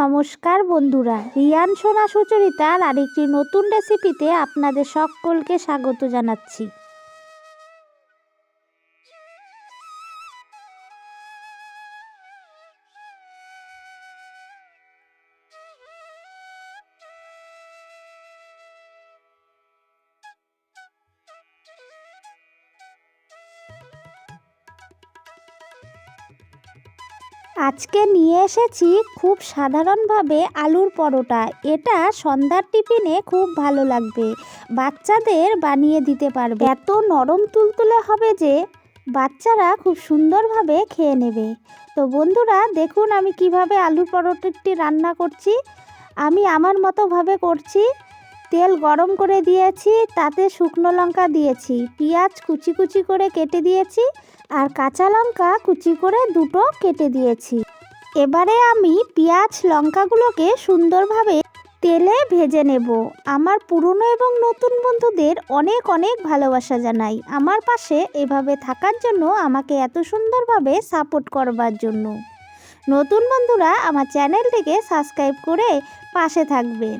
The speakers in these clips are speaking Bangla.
নমস্কার বন্ধুরা রিয়ান সোনা সুচরিতার আরেকটি নতুন রেসিপিতে আপনাদের সকলকে স্বাগত জানাচ্ছি। আজকে নিয়ে এসেছি খুব সাধারণভাবে আলুর পরোটা। এটা সন্ধ্যার টিফিনে খুব ভালো লাগবে। বাচ্চাদের বানিয়ে দিতে পারবে। এত নরম তুলতুলে হবে যে বাচ্চারা খুব সুন্দরভাবে খেয়ে নেবে। তো বন্ধুরা, দেখুন আমি কীভাবে আলুর পরোটাটি রান্না করছি। আমি আমার মতোভাবে করছি। তেল গরম করে দিয়েছি, তাতে শুকনো লঙ্কা দিয়েছি, পেঁয়াজ কুচি কুচি করে কেটে দিয়েছি। আর কাঁচা লঙ্কা কুচি করে দুটো কেটে দিয়েছি। এবারে আমি পেঁয়াজ লঙ্কাগুলোকে সুন্দরভাবে তেলে ভেজে নেব। আমার পুরনো এবং নতুন বন্ধুদের অনেক অনেক ভালোবাসা জানাই। আমার পাশে এভাবে থাকার জন্য আমাকে এত সুন্দরভাবে সাপোর্ট করবার জন্য। নতুন বন্ধুরা আমার চ্যানেলটিকে সাবস্ক্রাইব করে পাশে থাকবেন।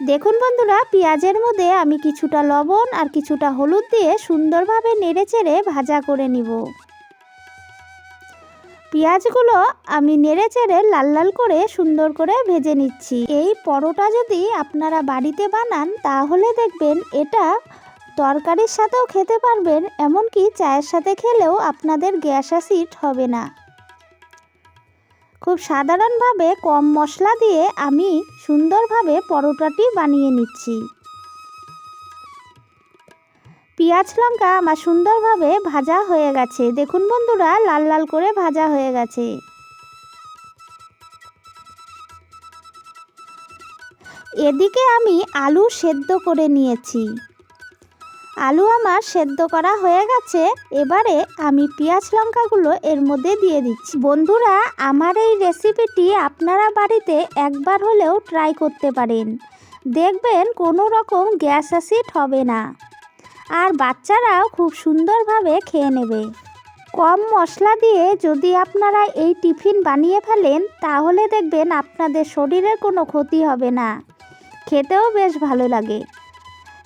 দেখুন বন্ধুরা, পেঁয়াজের মধ্যে আমি কিছুটা লবণ আর কিছুটা হলুদ দিয়ে সুন্দরভাবে নেড়ে চেড়ে ভাজা করে নিব। পেঁয়াজগুলো আমি নেড়ে চেড়ে লাল লাল করে সুন্দর করে ভেজে নিচ্ছি। এই পরোটা যদি আপনারা বাড়িতে বানান, তাহলে দেখবেন এটা তরকারির সাথেও খেতে পারবেন, এমনকি চায়ের সাথে খেলেও আপনাদের গ্যাস অ্যাসিড হবে না। খুব সাধারণভাবে কম মশলা দিয়ে আমি সুন্দরভাবে পরোটাটি বানিয়ে নিচ্ছি। পেঁয়াজ লঙ্কা আমার সুন্দরভাবে ভাজা হয়ে গেছে। দেখুন বন্ধুরা, লাল লাল করে ভাজা হয়ে গেছে। এদিকে আমি আলু সেদ্ধ করে নিয়েছি। আলু আমার সেদ্ধ করা হয়ে গেছে, এবারে আমি পেঁয়াজ লঙ্কাগুলো এর মধ্যে দিয়ে দিচ্ছি। বন্ধুরা, আমার এই রেসিপিটি আপনারা বাড়িতে একবার হলেও ট্রাই করতে পারেন। দেখবেন কোনো রকম গ্যাস অ্যাসিড হবে না। আর বাচ্চারাও খুব সুন্দরভাবে খেয়ে নেবে। কম মশলা দিয়ে যদি আপনারা এই টিফিন বানিয়ে ফেলেন, তাহলে দেখবেন আপনাদের শরীরের কোনো ক্ষতি হবে না। খেতেও বেশ ভালো লাগে।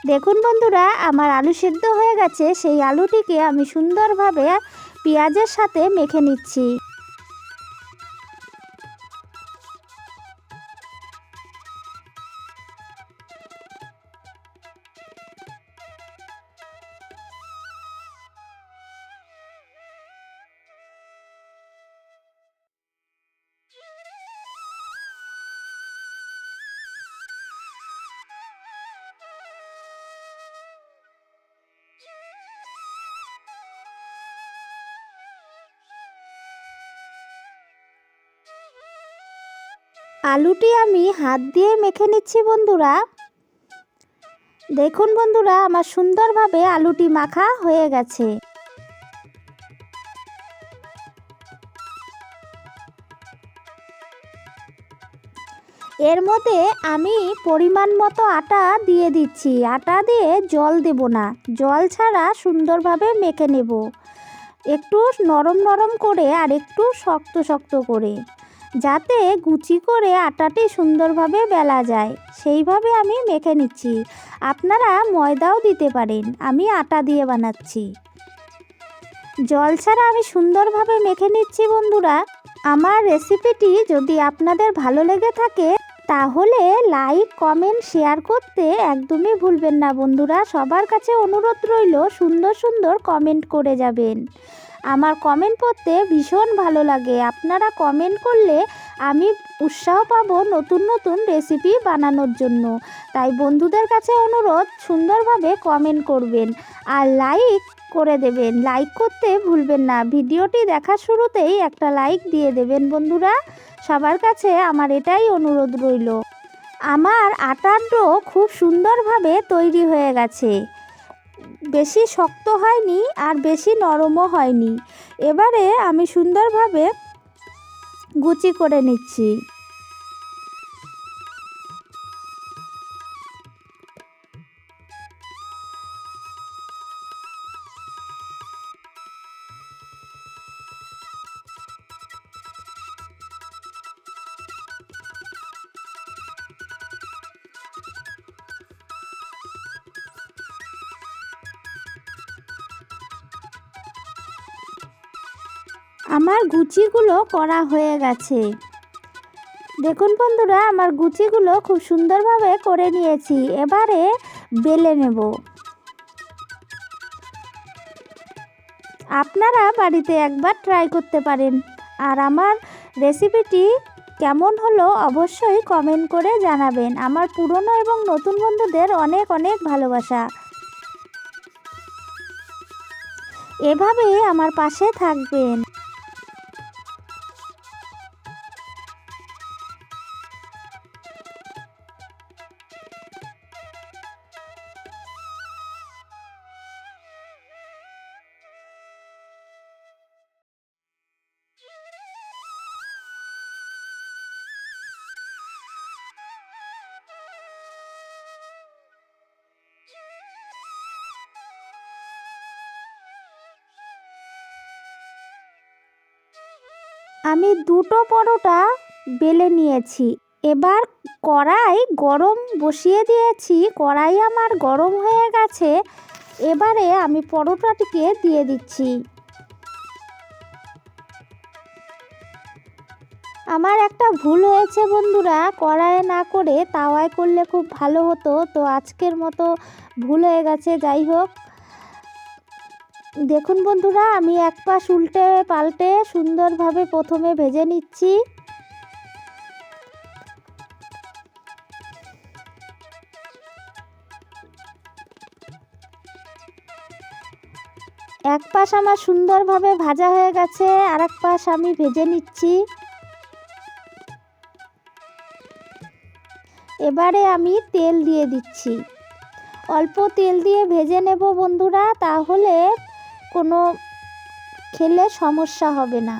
দেখুন বন্ধুরা, আমার আলু সিদ্ধ হয়ে গেছে। সেই আলুটিকে আমি সুন্দরভাবে পেঁয়াজের সাথে মেখে নিচ্ছি। আলুটি আমি হাত দিয়ে মেখে নিচ্ছি বন্ধুরা। দেখুন বন্ধুরা, আমার সুন্দরভাবে আলুটি মাখা হয়ে গেছে। এর মধ্যে আমি পরিমাণ মতো আটা দিয়ে দিচ্ছি। আটা দিয়ে জল দেব না। জল ছাড়া সুন্দরভাবে মেখে নেব। একটু নরম নরম করে আর একটু শক্ত শক্ত করে। যাতে গুচি করে আটাটি সুন্দরভাবে বেলা যায়, সেইভাবে আমি মেখে নিচ্ছি। আপনারা ময়দাও দিতে পারেন, আমি আটা দিয়ে বানাচ্ছি। জল ছাড়া আমি সুন্দরভাবে মেখে নিচ্ছি বন্ধুরা। আমার রেসিপিটি যদি আপনাদের ভালো লেগে থাকে তাহলে লাইক, কমেন্ট, শেয়ার করতে একদমই ভুলবেন না বন্ধুরা। সবার কাছে অনুরোধ রইল, সুন্দর সুন্দর কমেন্ট করে যাবেন। আমার কমেন্ট পড়তে ভীষণ ভালো লাগে। আপনারা কমেন্ট করলে আমি উৎসাহ পাব নতুন নতুন রেসিপি বানানোর জন্য। তাই বন্ধুদের কাছে অনুরোধ, সুন্দরভাবে কমেন্ট করবেন আর লাইক করে দেবেন। লাইক করতে ভুলবেন না। ভিডিওটি দেখার শুরুতেই একটা লাইক দিয়ে দেবেন বন্ধুরা। সবার কাছে আমার এটাই অনুরোধ রইল। আমার আটার ডো খুব সুন্দরভাবে তৈরি হয়ে গেছে। বেশি শক্ত হয়নি আর বেশি নরমও হয়নি। এবারে আমি সুন্দরভাবে গুচি করে নিচ্ছি। আমার গুচিগুলো করা হয়ে গেছে। দেখুন বন্ধুরা, আমার গুচিগুলো খুব সুন্দরভাবে করে নিয়েছি। এবারে বেলে নেব। আপনারা বাড়িতে একবার ট্রাই করতে পারেন। আর আমার রেসিপিটি কেমন হলো অবশ্যই কমেন্ট করে জানাবেন। আমার পুরনো এবং নতুন বন্ধুদের অনেক অনেক ভালোবাসা। এভাবে আমার পাশে থাকবেন। আমি দুটো পরোটা বেলে নিয়েছি। এবার কড়াই গরম বসিয়ে দিয়েছি। কড়াই আমার গরম হয়ে গেছে। এবারে আমি পরোটাটিকে দিয়ে দিচ্ছি। আমার একটা ভুল হয়েছে বন্ধুরা। কড়াইয়ে না করে তাওয়ায় করলে খুব ভালো হতো। তো আজকের মতো ভুল হয়ে গেছে। যাই হোক দেখুন বন্ধুরা, আমি এক পাশ উল্টে পাল্টে সুন্দরভাবে প্রথমে ভেজে নিচ্ছি। এক পাশ আমার সুন্দরভাবে ভাজা হয়ে গেছে আর এক পাশ আমি ভেজে নিচ্ছি। এবারে আমি তেল দিয়ে দিচ্ছি। অল্প তেল দিয়ে ভেজে নেব বন্ধুরা, তাহলে কোনো খেলে সমস্যা হবে না।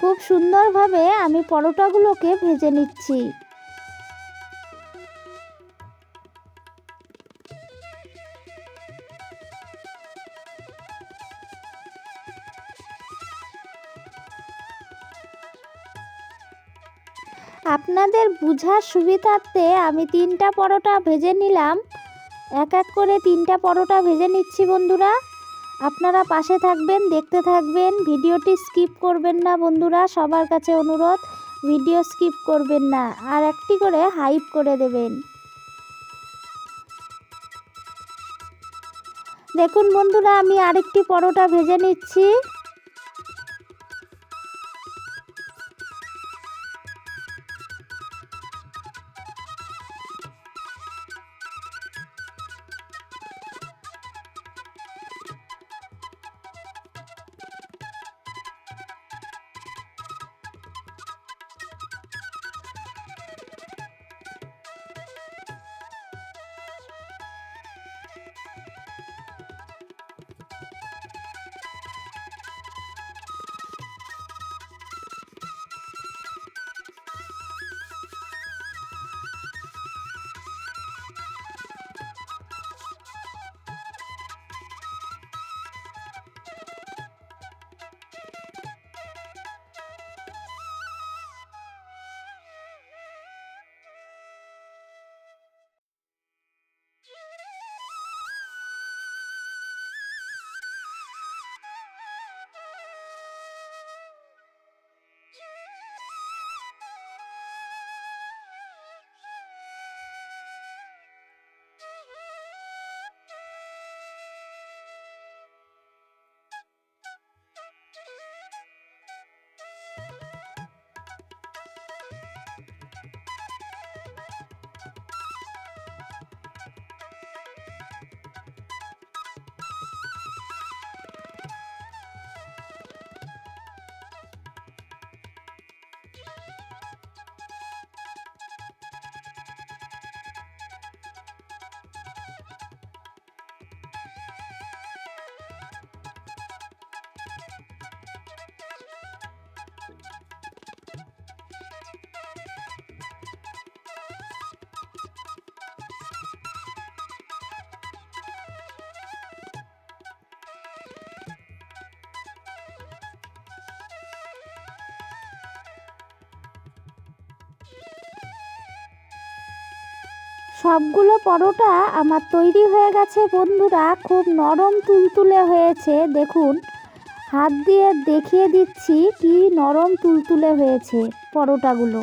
খুব সুন্দরভাবে আমি পরোটাগুলোকে ভেজে নিচ্ছি। বুঝার সুবিধার্থে আমি তিনটা পরোটা ভেজে নিলাম। এক এক করে তিনটা পরোটা ভেজে নিচ্ছি বন্ধুরা। আপনারা পাশে থাকবেন, দেখতে থাকবেন, ভিডিওটি স্কিপ করবেন না বন্ধুরা, সবার কাছে অনুরোধ, ভিডিও স্কিপ করবেন না, আর একটি করে হাইপ করে দেবেন। দেখুন বন্ধুরা, আমি আরেকটি পরোটা ভেজে নিচ্ছি। সবগুলো পরোটা আমার তৈরি হয়ে গেছে বন্ধুরা, খুব নরম তুলতুলে হয়েছে, দেখুন। হাত দিয়ে দেখিয়ে দিচ্ছি কি নরম তুলতুলে হয়েছে পরোটাগুলো।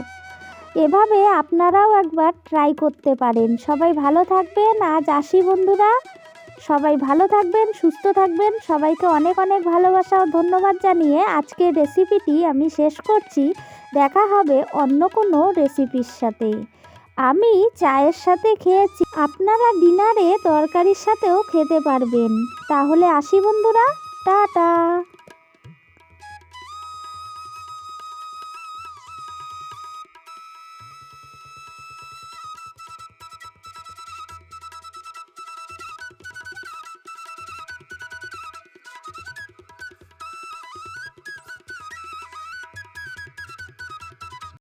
এভাবে আপনারাও একবার ট্রাই করতে পারেন। সবাই ভালো থাকবেন, আজ আসি বন্ধুরা। সবাই ভালো থাকবেন, সুস্থ থাকবেন, সবাইকে অনেক অনেক ভালোবাসা ও ধন্যবাদ জানিয়ে আজকের রেসিপিটি আমি শেষ করছি। দেখা হবে অন্য কোনো রেসিপির সাথে। আমি চায়ের সাথে খেয়েছি। আপনারা ডিনারে তরকারির সাথেও খেতে পারবেন। তাহলে আসি বন্ধুরা। টাটা।